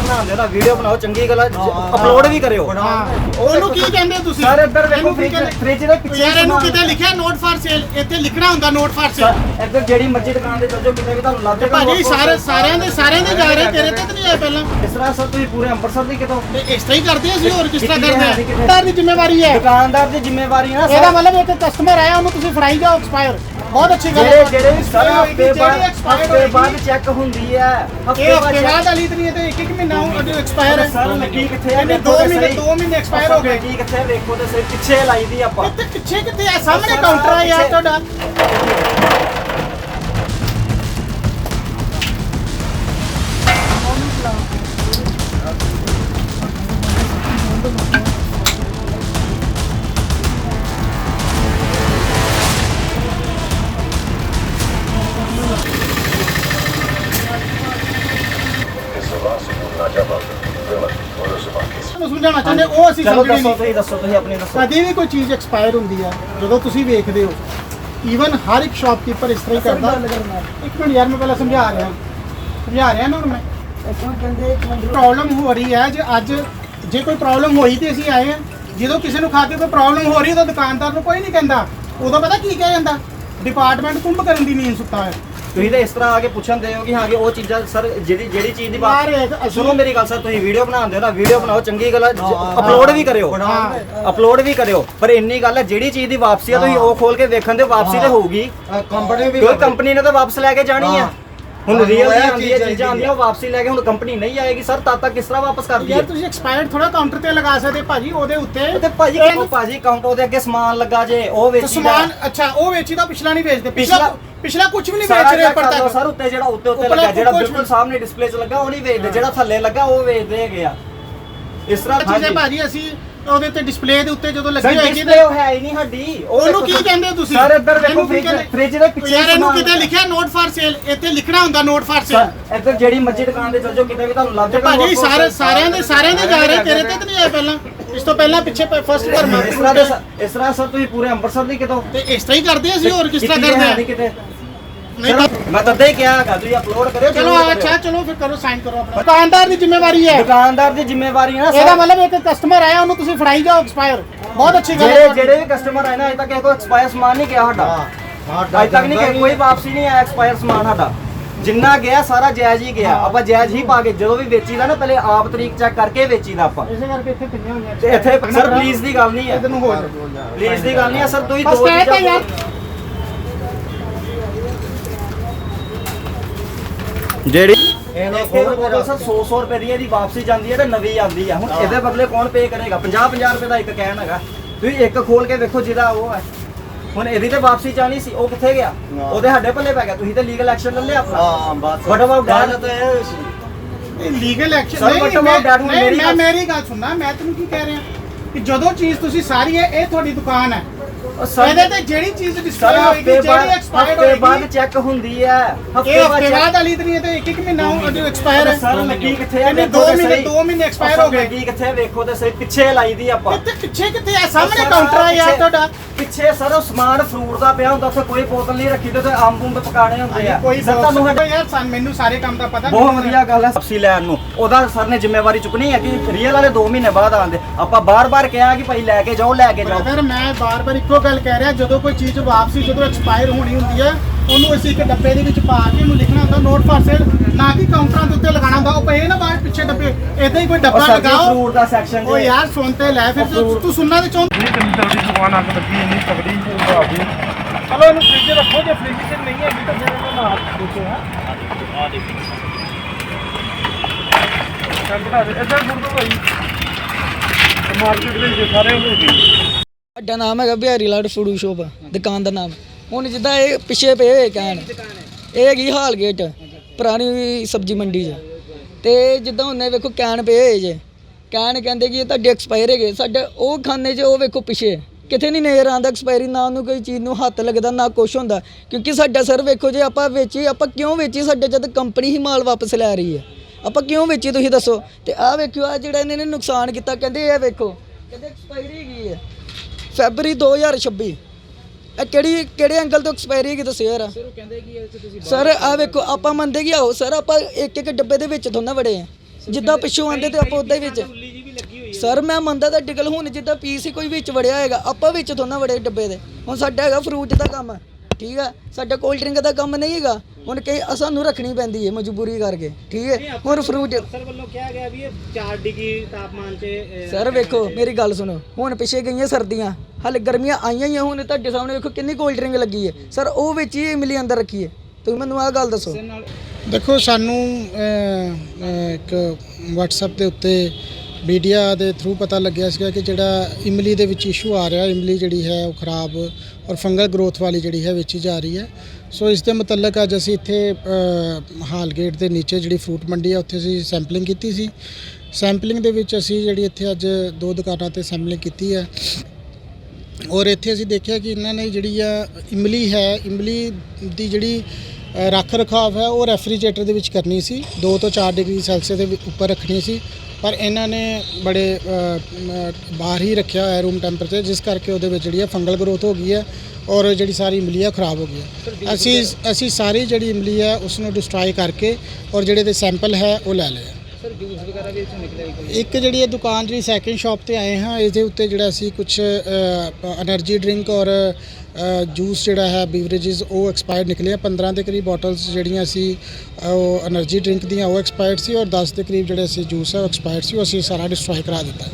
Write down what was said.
ਬਣਾਉਂਦੇ ਨਾ ਵੀਡੀਓ ਬਣਾਓ ਚੰਗੀ ਗੱਲ ਅਪਲੋਡ ਵੀ ਕਰਿਓ। ਉਹਨੂੰ ਕੀ। ਕਹਿੰਦੇ ਤੁਸੀਂ? ਸਰ ਇੱਧਰ ਵੇਖੋ ਫ੍ਰਿਜ ਦੇ ਪਿੱਛੇ ਯਾਰ ਇਹਨੂੰ ਕਿਤੇ ਲਿਖਿਆ ਨੋਟ ਫਾਰ ਸੇਲ ਇੱਥੇ ਲਿਖਣਾ ਹੁੰਦਾ ਨੋਟ ਫਾਰ ਸੇਲ ਇੱਧਰ ਜਿਹੜੀ ਮਰਜ਼ੀ ਦੁਕਾਨ ਤੇ ਚੱਲ ਕਿਤੇ ਵੀ ਤੁਹਾਨੂੰ ਲੱਭ ਜਾਏਗਾ ਭਾਜੀ ਸਾਰੇ ਸਾਰਿਆਂ ਦੇ ਸਾਰਿਆਂ ਦੇ ਜਾ ਰਹੇ ਤੇਰੇ ਤੇ ਤਾਂ ਨਹੀਂ ਆਏ ਪਹਿਲਾਂ। ਇਸ ਤਰ੍ਹਾਂ ਸਰ ਤੁਸੀਂ ਪੂਰੇ ਅੰਮ੍ਰਿਤਸਰ ਦੀ ਕਿਤੋਂ? ਇਸ ਤਰ੍ਹਾਂ ਹੀ ਕਰਦੇ ਅਸੀਂ ਹੋਰ ਕਿਸ ਤਰ੍ਹਾਂ ਕਰਦੇ। ਆ? ਦੁਕਾਨਦਾਰ ਦੀ ਜ਼ਿੰਮੇਵਾਰੀ ਹੈ। ਦੁਕਾਨਦਾਰ ਦੀ ਜ਼ਿੰਮੇਵਾਰੀ ਨਾ ਇਹਦਾ ਮਤਲਬ ਇੱਕ ਕਸਟਮਰ ਆਇਆ ਉਹਨੂੰ ਤੁਸੀਂ ਫੜਾਈ ਜਾਓ ਐਕਸਪਾਇਰ ਬਹੁਤ ਅੱਛੀ ਗੱਲ ਜਿਹੜੇ ਹੈ। ਜਿਹੜੇ ਵੀ ਸਰ ਹਫ਼ਤੇ ਬਾਅਦ ਹਫ਼ਤੇ। ਬਾਅਦ ਚੈੱਕ ਹੁੰਦੀ ਹੈ। ਇਹ ਹਫ਼ਤੇ ਬਾਅਦ ਵਾਲੀ ਤਾਂ ਨਹੀਂ ਹੈ ਤੇ ਇੱਕ ਇੱਕ ਮਹੀਨਾ ਉਹ ਜੋ ਐਕਸਪਾਇਰ ਹੈ। ਸਰ ਲੱਗੀ ਕਿੱਥੇ ਹੈ ਇਹਨੇ ਦੋ ਮਹੀਨੇ ਦੋ ਮਹੀਨੇ ਐਕਸਪਾਇਰ ਹੋ ਗਏ। ਲੱਗੀ ਕਿੱਥੇ ਹੈ? ਵੇਖੋ ਤੇ ਸਹੀ। ਪਿੱਛੇ ਲਾਈ ਦੀ ਆਪਾਂ। ਇੱਥੇ ਪਿੱਛੇ ਕਿੱਥੇ ਆ? ਸਾਹਮਣੇ ਕਾਊਂਟਰ ਆ ਯਾਰ ਤੁਹਾਡਾ। ਤੁਹਾਨੂੰ ਸਮਝਾਉਣਾ ਚਾਹੁੰਦੇ ਉਹ ਅਸੀਂ ਚਲੋ ਸਮਝਦੇ ਦੱਸੋ ਨਹੀਂ। ਤੁਸੀਂ ਦੱਸੋ ਤੁਸੀਂ ਆਪਣੀ ਦੱਸੋ। ਕਦੇ ਵੀ ਕੋਈ ਚੀਜ਼ ਐਕਸਪਾਇਰ ਹੁੰਦੀ ਆ ਜਦੋਂ ਤੁਸੀਂ ਵੇਖਦੇ ਹੋ ਈਵਨ ਹਰ ਇੱਕ ਸ਼ਾਪਕੀਪਰ ਇਸ ਤਰ੍ਹਾਂ ਹੀ ਕਰਦਾ। ਇੱਕ ਮਿੰਟ ਯਾਰ ਮੈਂ ਪਹਿਲਾਂ ਸਮਝਾ ਰਿਹਾ। ਸਮਝਾ ਰਿਹਾ ਨਾ ਹੁਣ ਮੈਂ। ਪ੍ਰੋਬਲਮ ਹੋ ਰਹੀ ਹੈ ਜੇ ਅੱਜ ਜੇ ਕੋਈ ਪ੍ਰੋਬਲਮ ਹੋਈ ਤੇ ਅਸੀਂ ਆਏ ਹਾਂ। ਜਦੋਂ ਕਿਸੇ ਨੂੰ ਖਾ ਕੇ ਕੋਈ ਪ੍ਰੋਬਲਮ ਹੋ ਰਹੀ ਤਾਂ ਦੁਕਾਨਦਾਰ ਨੂੰ ਕੋਈ ਨਹੀਂ ਕਹਿੰਦਾ। ਉਦੋਂ ਪਤਾ ਕੀ ਕਹਿ ਜਾਂਦਾ? ਡਿਪਾਰਟਮੈਂਟ ਕੁੰਭ ਕਰਨ ਦੀ ਨੀਂਦ ਸੁੱਤਾ ਹੈ। ਤੁਸੀਂ ਤਾਂ ਇਸ ਤਰ੍ਹਾਂ ਆ ਕੇ ਪੁੱਛਣ ਦੇ ਹੋ ਕਿ ਹਾਂ ਕਿ ਉਹ ਚੀਜ਼ਾਂ ਸਰ ਜਿਹੜੀ ਜਿਹੜੀ ਚੀਜ਼ ਦੀ ਯਾਰ ਬਾਤ ਸੁਣੋ ਮੇਰੀ ਗੱਲ ਸਰ ਤੁਸੀਂ ਵੀਡੀਓ ਬਣਾਉਂਦੇ ਹੋ ਨਾ ਵੀਡੀਓ ਬਣਾਓ ਚੰਗੀ ਗੱਲ ਅਪਲੋਡ ਵੀ ਕਰਿਓ। ਅਪਲੋਡ ਵੀ ਕਰਿਓ। ਪਰ ਇੰਨੀ ਗੱਲ ਹੈ ਜਿਹੜੀ ਚੀਜ਼ ਦੀ ਵਾਪਸੀ ਆ ਤੁਸੀਂ ਉਹ ਖੋਲ ਕੇ ਵੇਖਣ ਦੇ ਵਾਪਸੀ ਤੇ ਹੋਊਗੀ। ਕੰਪਨੀ ਵੀ ਕਿਉਂਕਿ ਕੰਪਨੀ ਨੇ ਤਾਂ ਵਾਪਸ ਲੈ ਕੇ ਜਾਣੀ ਆ ਹਾਂ। ਹੁਣ ਰੀਅਲ ਦੀ ਆਉਂਦੀ ਚੀਜ਼ ਹੈ ਚਾਹੀਦੀ ਚੀਜ਼ਾਂ ਆਉਂਦੀਆਂ ਉਹ ਵਾਪਸੀ ਲੈ ਕੇ ਹੁਣ ਕੰਪਨੀ ਨਹੀਂ ਆਏਗੀ। ਸਰ ਤਦ ਤੱਕ ਕਿਸ ਤਰ੍ਹਾਂ ਵਾਪਸ ਕਰਦੀ ਯਾਰ ਹੈ ਤੁਸੀਂ ਐਕਸਪਾਇਰਡ ਥੋੜਾ ਕਾਊਂਟਰ ਤੇ ਲਗਾ ਸਕਦੇ ਭਾਜੀ ਉਹਦੇ ਉੱਤੇ ਤੇ ਭਾਜੀ ਉਹ ਭਾਜੀ ਕਾਊਂਟਰ ਉਹਦੇ ਅੱਗੇ ਸਮਾਨ ਲੱਗਾ ਜੇ ਉਹ ਤੇ ਵੇਚੀ ਸਮਾਨ ਅੱਛਾ ਉਹ ਵੇਚੀ ਦਾ ਪਿਛਲਾ ਨਹੀਂ ਵੇਚਦੇ। ਪਿਛਲਾ ਪਿਛਲਾ- ਕੁਝ ਵੀ ਨਹੀਂ ਵੇਚ ਰਹੇ ਪਰ ਤੱਕ ਸਰ ਉੱਤੇ ਜਿਹੜਾ ਉੱਤੇ ਉੱਤੇ ਲੱਗਾ ਜਿਹੜਾ ਬਿਲਕੁਲ ਸਾਹਮਣੇ ਡਿਸਪਲੇ 'ਚ ਲੱਗਾ ਉਹ ਨਹੀਂ ਵੇਚਦੇ ਜਿਹੜਾ ਥੱਲੇ ਲੱਗਾ ਉਹ ਵੇਚਦੇ ਹੈਗੇ ਆ। ਇਸ ਤਰ੍ਹਾਂ ਚੀਜ਼ਾਂ। ਭਾਜੀ ਅਸੀਂ ਉਹਦੇ ਤੇ ਡਿਸਪਲੇ ਦੇ ਉੱਤੇ ਜਦੋਂ ਲੱਗੀ ਹੋਏਗੀ ਡਿਸਪਲੇ ਉਹ ਹੈ ਹੀ ਨਹੀਂ ਸਾਡੀ। ਉਹਨੂੰ ਦੇਖੋ ਕੀ ਕਹਿੰਦੇ ਤੁਸੀਂ? ਸਰ ਇੱਧਰ ਕੀ ਫ੍ਰਿਜ? ਫ੍ਰਿਜ ਦੇ ਪਿੱਛੇ ਯਾਰ ਇਹਨੂੰ ਕਿਤੇ ਲਿਖਿਆ? ਨੋਟ ਫਾਰ ਸੇਲ ਇੱਥੇ ਲਿਖਣਾ ਹੁੰਦਾ ਨੋਟ ਫਾਰ ਸੇਲ ਇੱਧਰ ਜਿਹੜੀ ਮਰਜ਼ੀ ਦੁਕਾਨ ਤੇ ਚੱਲ ਜਾਓ ਕਿਤੇ ਵੀ ਤੁਹਾਨੂੰ ਲੱਭ ਤੇ ਜਾਏਗਾ ਭਾਜੀ ਸਾਰੇ ਸਾਰਿਆਂ ਦੇ ਸਾਰਿਆਂ ਦੇ ਜਾ ਰਹੇ ਤੇਰੇ ਤੇ ਤਾਂ ਨਹੀਂ ਆਏ ਪਹਿਲਾਂ। ਇਸ ਤੋਂ ਪਹਿਲਾਂ ਪਿੱਛੇ ਫਸਟ ਧਰਮਾ ਇਸ ਤਰ੍ਹਾਂ ਦੇ ਇਸ ਤਰ੍ਹਾਂ ਸਰ ਤੁਸੀਂ ਪੂਰੇ ਅੰਮ੍ਰਿਤਸਰ ਦੀ ਕਿਤੋਂ? ਤੇ ਇਸ ਤਰ੍ਹਾਂ ਹੀ ਕਰਦੇ ਅਸੀਂ ਹੋਰ ਕਿਸ ਤਰ੍ਹਾਂ ਕਰਦੇ ਆ ਨਹੀਂ ਕਿਤੇ? ਨਹੀਂ ਸਰ, ਮੈਂ ਤਾਂ ਹੀ ਕਿਹਾ ਹੈਗਾ ਤੁਸੀਂ ਅਪਲੋਡ ਕਰਿਓ ਚਲੋ ਜ਼ਰੂਰ ਕਰਿਓ। ਅੱਛਾ ਚਲੋ ਫਿਰ ਕਰੋ ਸਾਈਨ ਕਰੋ ਆਪਣਾ। ਦੁਕਾਨਦਾਰ ਦੀ ਜ਼ਿੰਮੇਵਾਰੀ ਹੈ। ਦੁਕਾਨਦਾਰ ਦੀ ਜ਼ਿੰਮੇਵਾਰੀ ਹੈ ਨਾ ਇਹਦਾ ਸਰ। ਮਤਲਬ ਇੱਕ ਕਸਟਮਰ ਆਇਆ ਉਹਨੂੰ ਤੁਸੀਂ ਫੜਾਈ ਜਾਓ ਐਕਸਪਾਇਰ ਬਹੁਤ ਅੱਛੀ ਗੱਲ ਜਿਹੜੇ ਹੈ ਜਿਹੜੇ ਵੀ ਕਸਟਮਰ ਆਏ ਨਾ ਅਜੇ ਤੱਕ ਕਿਸੇ ਕੋਲ ਐਕਸਪਾਇਰ ਸਮਾਨ ਨਹੀਂ ਗਿਆ ਸਾਡਾ। ਹਾਂ ਅੱਜ ਤੱਕ ਨਹੀਂ ਕਿ ਕੋਈ ਵਾਪਸੀ ਨਹੀਂ ਆਇਆ ਐਕਸਪਾਇਰ ਸਮਾਨ ਸਾਡਾ। ਜਿੰਨਾ ਗਿਆ ਸਾਰਾ ਜਾਇਜ਼ ਹੀ ਗਿਆ। ਆਪਾਂ ਜਾਇਜ਼ ਹੀ ਪਾ ਕੇ ਜਦੋਂ ਵੀ ਵੇਚੀਦਾ ਨਾ ਪਹਿਲੇ ਆਪ ਤਰੀਕ ਚੈੱਕ ਕਰਕੇ ਵੇਚੀਦਾ ਆਪਾਂ। ਇਸੇ ਕਰਕੇ ਇੱਥੇ ਪਈਆਂ ਹੋਈਆਂ। ਤੇ ਇੱਥੇ ਸਰ ਪਲੀਜ਼ ਦੀ ਗੱਲ ਨਹੀਂ ਹੈ। ਇਹਦੇ ਨੂੰ ਹੋ ਜਾ। ਪਲੀਜ਼ ਦੀ ਗੱਲ ਨਹੀਂ ਹੈ ਸਰ ਤੁਸੀਂ ਬਸ ਦੋ ਕਹਿ ਤਾ ਚੀਜ਼ਾਂ ਯਾਰ। ਜਿਹੜੀ ਇਹਨੂੰ ਇਹਦੇ ਖੋਲ ਬੋਤਲ ਸਰ 100 100 ਰੁਪਏ ਦੀ ਇਹਦੀ ਵਾਪਸੀ ਜਾਂਦੀ ਹੈ ਤੇ ਨਵੀਂ ਆਉਂਦੀ ਆ। ਹੁਣ ਇਹਦੇ ਬਦਲੇ ਕੌਣ ਪੇ ਕਰੇਗਾ? 50 50 ਰੁਪਏ ਦਾ ਇੱਕ ਕੈਨ ਹੈਗਾ। ਤੁਸੀਂ ਇੱਕ ਖੋਲ ਕੇ ਵੇਖੋ ਜਿਹਦਾ ਉਹ ਹੈ। ਹੁਣ ਇਹਦੀ ਤੇ ਵਾਪਸੀ ਚਾਹਣੀ ਸੀ ਉਹ ਕਿੱਥੇ ਗਿਆ? ਨਾ। ਉਹਦੇ ਸਾਡੇ ਪੱਲੇ ਪੈ ਗਿਆ। ਤੁਸੀਂ ਤੇ ਲੀਗਲ ਐਕਸ਼ਨ ਲੈ ਲਿਆ ਆਪਣਾ। ਹਾਂ ਬਸ। What about ਗੱਲ that? ਤਾਂ ਇਹ ਸੀ। ਲੀਗਲ ਐਕਸ਼ਨ Sir, ਨਹੀਂ but ਨਹੀਂ, ਮੈਂ about that, ਹੁਣ ਨਹੀਂ, ਮੇਰੀ ਮੈਂ ਗੱਲ- ਮੇਰੀ ਗੱਲ ਸੁਣਨਾ ਮੈਂ ਤੈਨੂੰ ਕੀ ਕਹਿ ਰਿਹਾ ਕਿ ਜਦੋਂ ਚੀਜ਼ ਤੁਸੀਂ ਸਾਰੀ ਹੈ ਇਹ ਤੁਹਾਡੀ ਦੁਕਾਨ ਹੈ। ਉਹ ਇਹਦੇ ਤੇ ਜਿਹੜੀ ਚੀਜ਼ ਸਰ ਡਿਸਪਲੇ ਹੋਏਗੀ ਹਫ਼ਤੇ ਜਿਹੜੀ ਬਾਅਦ ਐਕਸਪਾਇਰ ਹਫ਼ਤੇ ਬਾਅਦ ਹੋਏਗੀ ਚੈੱਕ ਹੁੰਦੀ ਹੈ। ਇਹ ਹਫ਼ਤੇ ਬਾਅਦ ਵਾਲੀ ਤਾਂ ਨਹੀਂ ਹੈ ਤੇ ਇੱਕ ਇੱਕ ਮਹੀਨਾ। ਉਹ ਜੋ ਐਕਸਪਾਇਰ ਹੈ। ਸਰ ਲੱਗੀ ਕਿੱਥੇ ਹੈ ਇਹਨੇ ਵੇਖੋ ਦੋ ਤੇ ਮਹੀਨੇ ਸਹੀ। ਦੋ ਮਹੀਨੇ ਐਕਸਪਾਇਰ ਹੋ ਗਏ। ਲੱਗੀ ਕਿੱਥੇ? ਵੇਖੋ ਤੇ ਸਹੀ ਪਿੱਛੇ ਲਾਈ ਦੀ ਆਪਾਂ। ਇੱਥੇ ਪਿੱਛੇ ਕਿੱਥੇ ਆ? ਸਾਹਮਣੇ ਸਰ, ਕਾਊਂਟਰ ਆ ਯਾਰ ਤੁਹਾਡਾ। ਪਿੱਛੇ ਸਰ ਉਹ ਸਮਾਨ ਫਰੂਟ ਦਾ ਪਿਆ ਹੁੰਦਾ ਉੱਥੇ ਕੋਈ ਬੋਤਲ ਨਹੀਂ ਰੱਖੀ ਤੇ ਉੱਥੇ ਅੰਬ ਅੰਬ ਪਕਾਣੇ ਹੁੰਦੇ ਆ। ਕੋਈ ਸਰ ਤੁਹਾਨੂੰ ਤੁਹਾਨੂੰ ਯਾਰ ਸਾਨੂੰ ਮੈਨੂੰ ਸਾਰੇ ਕੰਮ ਦਾ ਪਤਾ ਬਹੁਤ ਵਧੀਆ ਗੱਲ ਹੈ ਸਬਸੀ ਲੈਣ ਨੂੰ। ਉਹਦਾ ਸਰ ਨੇ ਜ਼ਿੰਮੇਵਾਰੀ ਚੁੱਕਣੀ ਹੈ ਕਿ ਰੀਅਲ ਵਾਲੇ 2 ਮਹੀਨੇ ਬਾਅਦ ਆਉਂਦੇ ਆਪਾਂ ਬਾਰ-ਬਾਰ ਕਿਹਾ ਕਿ ਭਾਈ ਲੈ ਕੇ ਜਾਓ ਲੈ ਕੇ ਜਾਓ। ਬ੍ਰਦਰ ਮੈਂ ਬਾਰ-ਬਾਰ ਇੱਕੋ ਗੱਲ ਕਹਿ ਰਿਹਾ ਜਦੋਂ ਕੋਈ ਚੀਜ਼ ਵਾਪਸੀ ਜਦੋਂ ਐਕਸਪਾਇਰ ਹੋਣੀ ਹੁੰਦੀ ਹੈ ਉਹਨੂੰ ਅਸੀਂ ਇੱਕ ਡੱਬੇ ਦੇ ਵਿੱਚ ਪਾ ਕੇ ਉਹਨੂੰ ਲਿਖਣਾ ਹੁੰਦਾ ਨੋਟ ਫਾਰ ਸੇਲ ਨਾ ਕਿ ਕਾਊਂਟਰਾਂ ਦੇ ਉੱਤੇ ਲਗਾਉਣਾ ਹੁੰਦਾ ਉਹ ਪਏ ਨਾ ਬਾਹਰ ਪਿੱਛੇ ਡੱਬੇ ਇਦਾਂ ਹੀ ਕੋਈ ਡੱਬਾ ਲਗਾਓ। ਫਰੂਟ ਦਾ ਸੈਕਸ਼ਨ ਉਹ ਯਾਰ ਸੁਣ ਤੇ ਲੈ ਫਿਰ ਤੂੰ ਤੂੰ ਸੁਣਨਾ ਤੇ ਚਾਹੁੰਦਾ? ਇੰਨੀ ਤੰਗੀ ਤਗੜੀ ਦੁਕਾਨ ਅੱਗ ਲੱਗੀ ਇੰਨੀ ਤਗੜੀ ਭੂਆ ਦੀ ਚਲੋ ਇਹਨੂੰ ਫ੍ਰਿਜ ਰੱਖੋ ਜੇ ਫ੍ਰਿਜ 'ਚ ਨਹੀਂ ਹੈਗੀ ਤਾਂ ਫਿਰ ਇਹਨੂੰ ਨਾਲ ਦੇਖੋ ਹਾਂ। ਆ ਦੇਖੋ ਚੱਲ ਬਣਾ ਦੇ ਇੱਧਰ ਫੁੱਟ ਦੋ ਭਾਈ। ਮਾਰਕੀਟ ਵਿੱਚ ਸਾਰੇ ਹੋ। ਗਏ ਸਾਡਾ ਨਾਮ ਹੈਗਾ ਬਿਹਾਰੀ ਲਾਡ ਫੂਡ ਸ਼ੋਪ, ਦੁਕਾਨ ਦਾ ਨਾਮ। ਹੁਣ ਜਿੱਦਾਂ ਇਹ ਪਿੱਛੇ ਪਏ ਹੋਏ ਕਹਿਣ, ਇਹ ਹੈਗੀ ਹਾਲ ਗੇਟ, ਪੁਰਾਣੀ ਸਬਜ਼ੀ ਮੰਡੀ 'ਚ। ਤੇ ਜਿੱਦਾਂ ਉਹਨੇ ਵੇਖੋ ਕੈਨ ਪਏ ਹੋਏ ਜੇ ਕੈਨ ਕਹਿੰਦੇ ਕਿ ਇਹ ਤੁਹਾਡੇ ਐਕਸਪਾਇਰ ਹੈਗੇ, ਸਾਡੇ ਉਹ ਖਾਨੇ 'ਚ ਉਹ ਵੇਖੋ ਪਿੱਛੇ, ਕਿਤੇ ਨਹੀਂ ਨਜ਼ਰ ਆਉਂਦਾ ਐਕਸਪਾਇਰੀ, ਨਾ ਉਹਨੂੰ ਕੋਈ ਚੀਜ਼ ਨੂੰ ਹੱਥ ਲੱਗਦਾ, ਨਾ ਕੁਛ ਹੁੰਦਾ, ਕਿਉਂਕਿ ਸਾਡਾ ਸਰ ਵੇਖੋ ਜੇ ਆਪਾਂ ਵੇਚੀ, ਆਪਾਂ ਕਿਉਂ ਵੇਚੀ ਸਾਡੇ ਜਦ ਕੰਪਨੀ ਹੀ ਮਾਲ ਵਾਪਸ ਲੈ ਰਹੀ ਹੈ? ਆਪਾਂ ਕਿਉਂ ਵੇਚੀ ਤੁਸੀਂ ਦੱਸੋ? ਤੇ ਆਹ ਵੇਖਿਓ ਆ ਜਿਹੜਾ ਇਹਨਾਂ ਨੇ ਨੁਕਸਾਨ ਕੀਤਾ, ਕਹਿੰਦੇ ਇਹ ਵੇਖੋ, ਕਹਿੰਦੇ ਐਕਸਪਾਇਰੀ ਹੈਗੀ ਹੈ। ਫੈਬਰੀ 2026 ਇਹ ਕਿਹੜੀ ਕਿਹੜੇ ਐਂਗਲ ਤੋਂ ਐਕਸਪਾਇਰੀ ਹੈਗੀ ਦੱਸਿਓ ਯਾਰ। ਸਰ ਉਹ ਕਹਿੰਦੇ ਕਿ ਤੁਸੀਂ ਸਰ ਆ ਵੇਖੋ ਆਪਾਂ ਮੰਨਦੇ ਕਿ ਆਓ ਸਰ ਆਪਾਂ ਇੱਕ ਇੱਕ ਡੱਬੇ ਦੇ ਵਿੱਚ ਥੋੜਾ ਵੜੇ ਆ। ਜਿੱਦਾਂ ਪਿੱਛੋਂ ਆਂਦੇ ਤੇ ਆਪਾਂ ਉਦਾਂ ਹੀ ਵਿੱਚ। ਸਰ ਮੈਂ ਮੰਨਦਾ ਤਾਂ ਟਿਕਲ ਹੁਣ ਜਿੱਦਾਂ ਪੀਸ ਹੀ ਕੋਈ ਵਿੱਚ ਵੜਿਆ ਹੈਗਾ ਆਪਾਂ ਵਿੱਚ ਨਾ ਵੜੇ ਡੱਬੇ ਦੇ। ਹੁਣ ਸਾਡਾ ਹੈਗਾ ਫਰੂਟ ਦਾ ਕੰਮ ਠੀਕ ਹੈ ਸਾਡਾ ਕੋਲਡ ਡਰਿੰਕ ਦਾ ਕੰਮ ਨਹੀਂ ਹੈਗਾ। ਹੁਣ ਕਈ ਸਾਨੂੰ ਰੱਖਣੀ ਪੈਂਦੀ ਹੈ ਮਜਬੂਰੀ ਕਰਕੇ ਠੀਕ ਹੈ ਹੁਣ ਫਰੂਟ ਸਰ ਵੱਲੋਂ ਕਿਹਾ ਗਿਆ ਵੀ ਇਹ 4 ਡਿਗਰੀ ਤਾਪਮਾਨ ਅਹ, ਸਰ ਵੇਖੋ ਮੇਰੀ ਗੱਲ ਸੁਣੋ। ਹੁਣ ਪਿੱਛੇ ਗਈਆਂ ਸਰਦੀਆਂ ਹਾਲੇ ਗਰਮੀਆਂ ਆਈਆਂ ਹੀ ਆ ਹੁਣ ਤੁਹਾਡੇ ਸਾਹਮਣੇ ਵੇਖੋ ਕਿੰਨੀ ਕੋਲਡ ਡਰਿੰਕ ਲੱਗੀ ਹੈ ਸਰ ਉਹ ਵਿੱਚ ਹੀ ਇਮਲੀ ਅੰਦਰ ਰੱਖੀ ਹੈ ਤੁਸੀਂ ਮੈਨੂੰ ਆਹ ਗੱਲ ਦੱਸੋ। ਦੇਖੋ ਸਾਨੂੰ ਅਹ, ਅਹ, ਇੱਕ WhatsApp ਦੇ ਉੱਤੇ ਮੀਡੀਆ ਦੇ ਥਰੂ ਪਤਾ ਲੱਗਿਆ ਸੀਗਾ ਕਿ ਜਿਹੜਾ ਇਮਲੀ ਦੇ ਵਿੱਚ ਇਸ਼ੂ ਆ ਰਿਹਾ ਇਮਲੀ ਜਿਹੜੀ ਹੈ ਉਹ ਖਰਾਬ ਔਰ ਫੰਗਲ ਗਰੋਥ ਵਾਲੀ ਜਿਹੜੀ ਹੈ ਵਿੱਚ ਹੀ ਜਾ ਰਹੀ ਹੈ। ਸੋ ਇਸ ਦੇ ਮੁਤਲਕ ਅੱਜ ਅਸੀਂ ਇੱਥੇ ਅਹ, ਹਾਲ ਗੇਟ ਦੇ ਨੀਚੇ ਜਿਹੜੀ ਫਰੂਟ ਮੰਡੀ ਹੈ ਉੱਥੇ ਅਸੀਂ ਸੈਂਪਲਿੰਗ ਕੀਤੀ ਸੀ। ਸੈਂਪਲਿੰਗ ਦੇ ਵਿੱਚ ਅਸੀਂ ਜਿਹੜੀ ਇੱਥੇ ਅੱਜ ਦੋ ਦੁਕਾਨਾਂ ਤੇ ਸੈਂਪਲਿੰਗ ਕੀਤੀ ਹੈ। ਔਰ ਇੱਥੇ ਅਸੀਂ ਦੇਖਿਆ ਕਿ ਇਹਨਾਂ ਨੇ ਜਿਹੜੀ ਆ ਇਮਲੀ ਹੈ ਇਮਲੀ ਦੀ ਜਿਹੜੀ ਰੱਖ ਰਖਾਵ ਹੈ ਉਹ ਰੈਫਰੀਜਰੇਟਰ ਦੇ ਵਿੱਚ ਕਰਨੀ ਸੀ। 2 ਤੋਂ 4 ਡਿਗਰੀ ਸੈਲਸੀਅਸ ਦੇ ਉੱਪਰ ਰੱਖਣੀ ਸੀ। ਪਰ ਇਹਨਾਂ ਨੇ ਬੜੇ ਬਾਹਰ ਹੀ ਰੱਖਿਆ ਹੋਇਆ ਰੂਮ ਟੈਂਪਰੇਚਰ ਜਿਸ ਕਰਕੇ ਉਹਦੇ ਵਿੱਚ ਜਿਹੜੀ ਹੈ ਫੰਗਲ ਗਰੋਥ ਹੋ ਗਈ ਹੈ ਔਰ ਜਿਹੜੀ ਸਾਰੀ ਇਮਲੀ ਹੈ ਖਰਾਬ ਹੋ ਗਈ ਹੈ। ਅਸੀਂ ਅਸੀਂ ਸਾਰੀ ਜਿਹੜੀ ਇਮਲੀ ਹੈ ਉਸ ਨੂੰ ਡਿਸਟਰੋਏ ਕਰਕੇ ਔਰ ਜਿਹੜੇ ਦੇ ਸੈਂਪਲ ਹੈ ਉਹ ਲੈ ਲਏ ਇੱਕ ਜਿਹੜੀ ਇਹ ਦੁਕਾਨ ਜਿਹੜੀ ਸੈਕਿੰਡ ਸ਼ਾਪ ਤੇ ਆਏ ਹਾਂ ਇਸ ਦੇ ਉੱਤੇ ਜਿਹੜਾ ਅਸੀਂ ਕੁਝ એનર્ਜੀ ਡਰਿੰਕ ਔਰ ਜੂਸ ਜਿਹੜਾ ਹੈ ਬੀਵਰੇजेस ਉਹ ਐਕਸਪਾਇਰ ਨਿਕਲੇ ਆ। 15 ਦੇ ਕਰੀਬ ਬੋਟਲਸ ਜਿਹੜੀਆਂ ਸੀ ਉਹ એનર્ਜੀ ਡਰਿੰਕ ਦੀਆਂ ਉਹ ਐਕਸਪਾਇਰ ਸੀ ਔਰ 10 ਦੇ ਕਰੀਬ ਜਿਹੜੇ ਸੀ ਜੂਸ ਆ ਐਕਸਪਾਇਰ ਸੀ, ਉਹ ਅਸੀਂ ਸਾਰਾ ਡਿਸਟ੍ਰੋਏ ਕਰਾ ਦਿੱਤਾ।